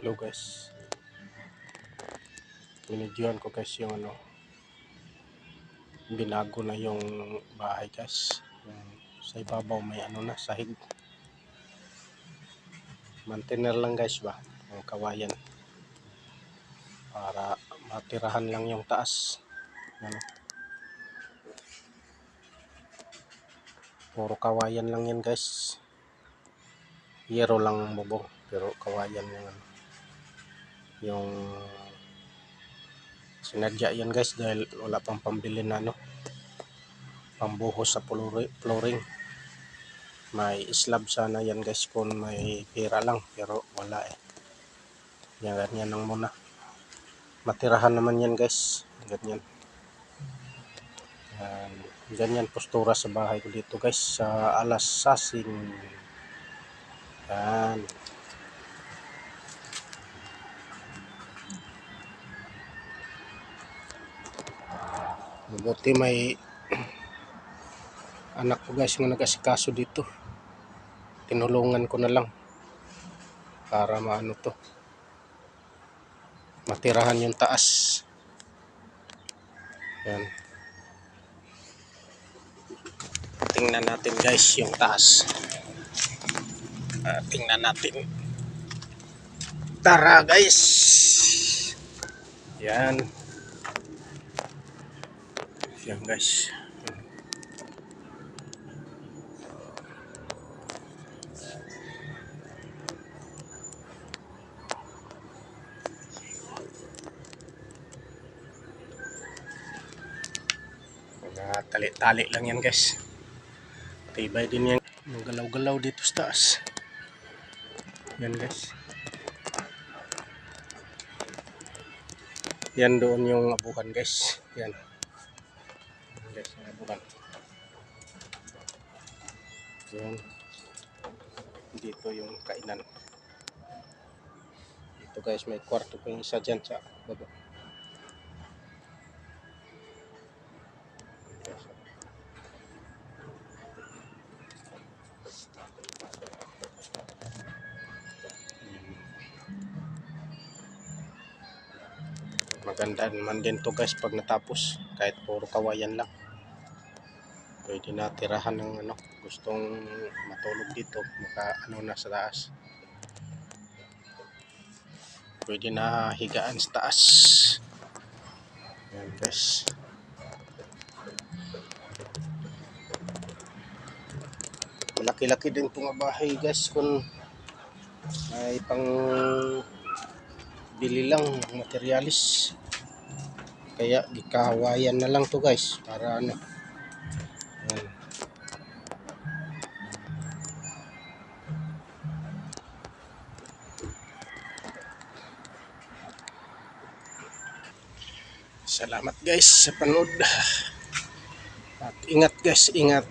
Hello guys. Binidyoan ko guys yung ano. Binago na yung bahay guys. Sa ibabaw may ano na sahig. Mantener lang guys ba. Yung kawayan. Para matirahan lang yung taas. Ano. Puro kawayan lang yan guys. Yero lang ang bubong. Pero kawayan yung ano. Yung sinadya yan guys dahil wala pang pambili na ano. Pambuhos sa flooring. May slab sana yan guys kung may pera lang. Pero wala eh. Yan ganyan lang muna. Matirahan naman yan guys. Ganyan. Yan. Ganyan postura sa bahay ko dito guys. Sa alas sasing. Yan. Mabuti may anak ko guys nga nag-asikaso dito. Tinulungan ko na lang para maano to. Matirahan yung taas. Yan. Tingnan natin guys yung taas. Ah, tingnan natin. Tara guys. Yan. Yan guys. Mga tali-tali lang yan guys. Tibay din yan. Galaw-galaw dito sa taas. Yan guys. Yan doon yung abukan guys. Yan. Guys, yung abukan. Yan. Dito yung kainan. Dito guys, may kwarto pa yung isa dyan sa baba. Maganda naman din to guys pag natapos. Kahit puro kawayan lang. Pwede na tirahan ng ano, gustong matulog dito. Maka ano na sa taas. Pwede na higaan sa taas. Yan guys. Malaki-laki din itong bahay guys kung may pang bili lang ng materialis kaya gikahawayan na lang to guys para ano Ayan. Salamat guys sa panood. At ingat guys ingat